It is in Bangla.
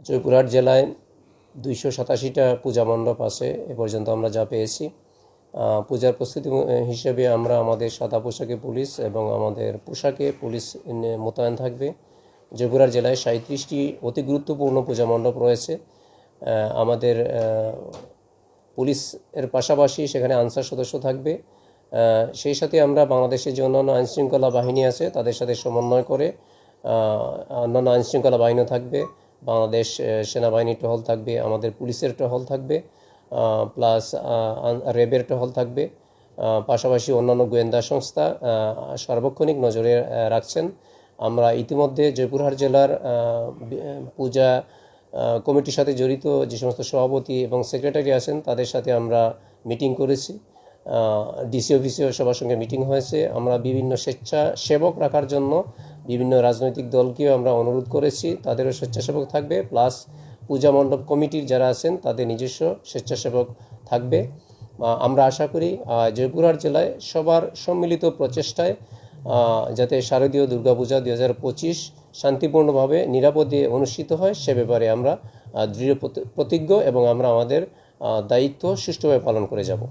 জয়পুরহাট জেলায় দুইশো সাতাশিটা পূজা মণ্ডপ আছে, এ পর্যন্ত আমরা যা পেয়েছি। পূজার প্রস্তুতি হিসেবে আমরা আমাদের সাদা পোশাকে পুলিশ এবং আমাদের পোশাকে পুলিশ মোতায়েন থাকবে। জয়পুরহাট জেলায় সাঁত্রিশটি অতি গুরুত্বপূর্ণ পূজা মণ্ডপ রয়েছে। আমাদের পুলিশের পাশাপাশি সেখানে আনসার সদস্য থাকবে। সেই সাথে আমরা বাংলাদেশের যে অন্যান্য আইনশৃঙ্খলা বাহিনী আছে, তাদের সাথে সমন্বয় করে অন্যান্য আইনশৃঙ্খলা বাহিনীও থাকবে। বাংলাদেশ সেনাবাহিনীর টহল থাকবে, আমাদের পুলিশের টহল থাকবে প্লাস রেবের টহল থাকবে পাশাপাশি অন্যান্য গোয়েন্দা সংস্থা সার্বক্ষণিক নজরে রাখছেন। আমরা ইতিমধ্যে জয়পুরহাট জেলার পূজা কমিটির সাথে জড়িত যে সমস্ত সভাপতি এবং সেক্রেটারি আছেন, তাদের সাথে আমরা মিটিং করেছি। ডিসি অফিসেও সবার সঙ্গে মিটিং হয়েছে। আমরা বিভিন্ন স্বেচ্ছাসেবক রাখার জন্য বিভিন্ন রাজনৈতিক দলকেও আমরা অনুরোধ করেছি, তাদেরও স্বেচ্ছাসেবক থাকবে, প্লাস পূজা মণ্ডপ কমিটির যারা আছেন, তাদের নিজস্ব স্বেচ্ছাসেবক থাকবে। আমরা আশা করি জয়পুরহাট জেলায় সবার সম্মিলিত প্রচেষ্টায় যাতে শারদীয় দুর্গাপূজা দুই হাজার পঁচিশ শান্তিপূর্ণভাবে, নিরাপদে অনুষ্ঠিত হয়, সে ব্যাপারে আমরা দৃঢ় প্রতি- প্রতিজ্ঞ এবং আমরা আমাদের দায়িত্ব সুষ্ঠুভাবে পালন করে যাব।